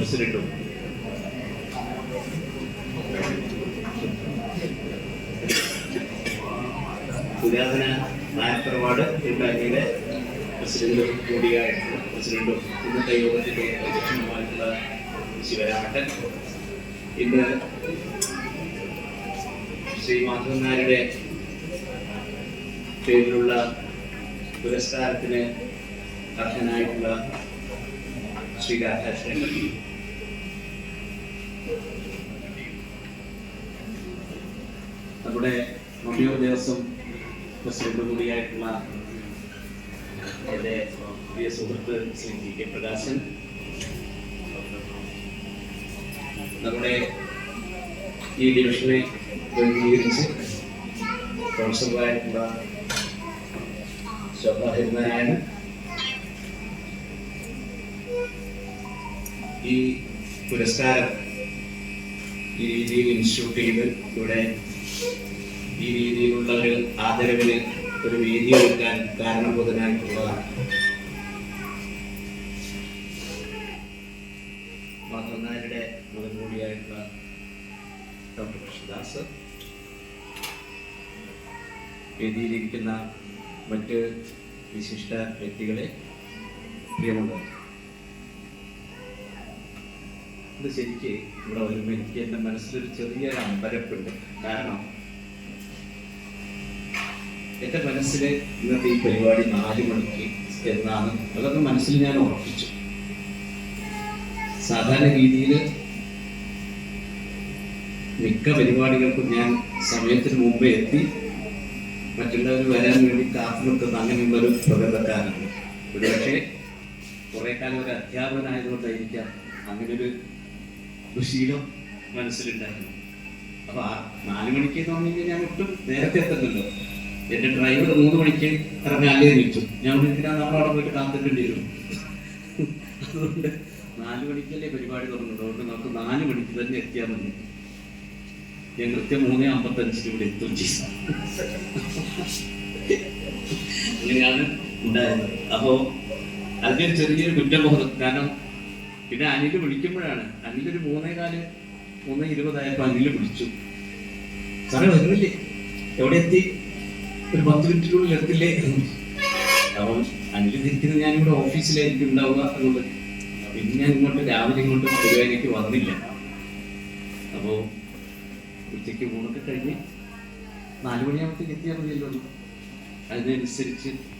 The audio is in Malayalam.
പ്രസിഡന്റും. പുരാതന നായക്കർവാട് കൂട്ടായ്മയുടെ പ്രസിഡന്റും കൂടിയായിട്ടുള്ള പ്രസിഡന്റും ഇന്നത്തെ യോഗത്തിന്റെ അധ്യക്ഷനുമായിട്ടുള്ള ശിവരാമട്ടൻ ഇന്ന് ശ്രീ മാധവൻ നായരുടെ പേരിലുള്ള പുരസ്കാരത്തിന് അർഹനായിട്ടുള്ള രാധാകൃഷ്ണൻ നമ്മുടെ മമ്മിയോ ദേവസ്വം പ്രസിഡന്റ് കൂടിയായിട്ടുള്ള എന്റെ പ്രിയ സുഹൃത്ത് ശ്രീ ജി കെ പ്രകാശൻ. നമ്മുടെ ഈ ഡിവിഷനെ പ്രതിനിധീകരിച്ച് പ്രൊഫസറായിട്ടുള്ള ശോഭ ഹരിനാരായണൻ ഈ പുരസ്കാരം ഈ രീതിയിൽ ഇൻസ്റ്റിറ്റ്യൂട്ട് ചെയ്ത് ഇവിടെ ഈ രീതിയിലുള്ള ഒരു ആദരവിന് ഒരു വേദി ഒരുക്കാൻ കാരണബോധനായിട്ടുള്ള മാധവനായരുടെ മകൻ കൂടിയായിട്ടുള്ള ഡോക്ടർ കൃഷ്ണദാസ്. വേദിയിലിരിക്കുന്ന മറ്റ് വിശിഷ്ട വ്യക്തികളെ പ്രിയമുള്ളവർ. ഇത് ശരിക്ക് ഇവിടെ വരുമ്പോൾ എനിക്ക് എന്റെ മനസ്സിലൊരു ചെറിയൊരു അമ്പരപ്പുണ്ട്. കാരണം എന്റെ മനസ്സിൽ ഇന്നത്തെ ഈ പരിപാടി നാല് മണിക്ക് എന്നാണ്. അതൊക്കെ മനസ്സിൽ ഞാൻ ഉറപ്പിച്ചു. സാധാരണ രീതിയിൽ മിക്ക പരിപാടികൾക്കും ഞാൻ സമയത്തിന് മുമ്പേ എത്തി. മറ്റുള്ളവർ വരാൻ വേണ്ടി കാത്തു നിൽക്കുന്ന അങ്ങനെയുള്ളൊരു പ്രകൃതക്കാരാണ് ഒരുപക്ഷെ കുറേ കാലം ഒരു അധ്യാപകനായതുകൊണ്ടായിരിക്കാം അങ്ങനെ ഒരു ദുശീലം മനസ്സിലുണ്ടായിരുന്നു. അപ്പൊ ആ നാല് മണിക്ക് എന്ന് പറഞ്ഞെങ്കിൽ ഞാൻ ഒട്ടും നേരത്തെ എത്തുന്നുണ്ടോ എന്റെ ഡ്രൈവർ മൂന്ന് മണിക്ക് ഇറങ്ങാല്ലേ ചോദിച്ചു ഞാൻ എന്തിനാ നമ്മളവിടെ പോയിട്ട് കാത്തിട്ടേണ്ടി വരും? അതുകൊണ്ട് നാല് മണിക്കല്ലേ പരിപാടി തുടങ്ങുന്നത് അതുകൊണ്ട് നമുക്ക് നാല് മണിക്ക് തന്നെ എത്തിയാൽ മതി. ഞാൻ കൃത്യം മൂന്ന് അമ്പത്തഞ്ചിന് ഇവിടെ എത്തും അങ്ങനെയാണ് ഉണ്ടായത്. അപ്പോ അതിന് ചെറിയൊരു കുറ്റബോധം. കാരണം പിന്നെ അനിൽ വിളിക്കുമ്പോഴാണ്. അനിൽ ഒരു മൂന്നേ കാൽ മൂന്ന് ഇരുപതായപ്പോ അനിൽ വിളിച്ചു. സാറേ വരുന്നില്ലേ? എവിടെ എത്തി? ഒരു പത്ത് മിനിറ്റിനുള്ളിൽ എത്തില്ലേ? അപ്പം അനിൽ തിരിക്കുന്നത് ഞാനിവിടെ ഓഫീസിലായിരിക്കും ഉണ്ടാവുക എന്നുള്ളത്. പിന്നെ ഇങ്ങോട്ട് രാവിലെ ഇങ്ങോട്ട് പരിപാടിക്ക് വന്നില്ല. അപ്പോ ഉച്ചയ്ക്ക് ഊണൊക്കെ കഴിഞ്ഞ് നാല് മണിയാകുമ്പോഴത്തേക്ക് എത്തിയാൽ മതിയല്ലോ. അതിനനുസരിച്ച്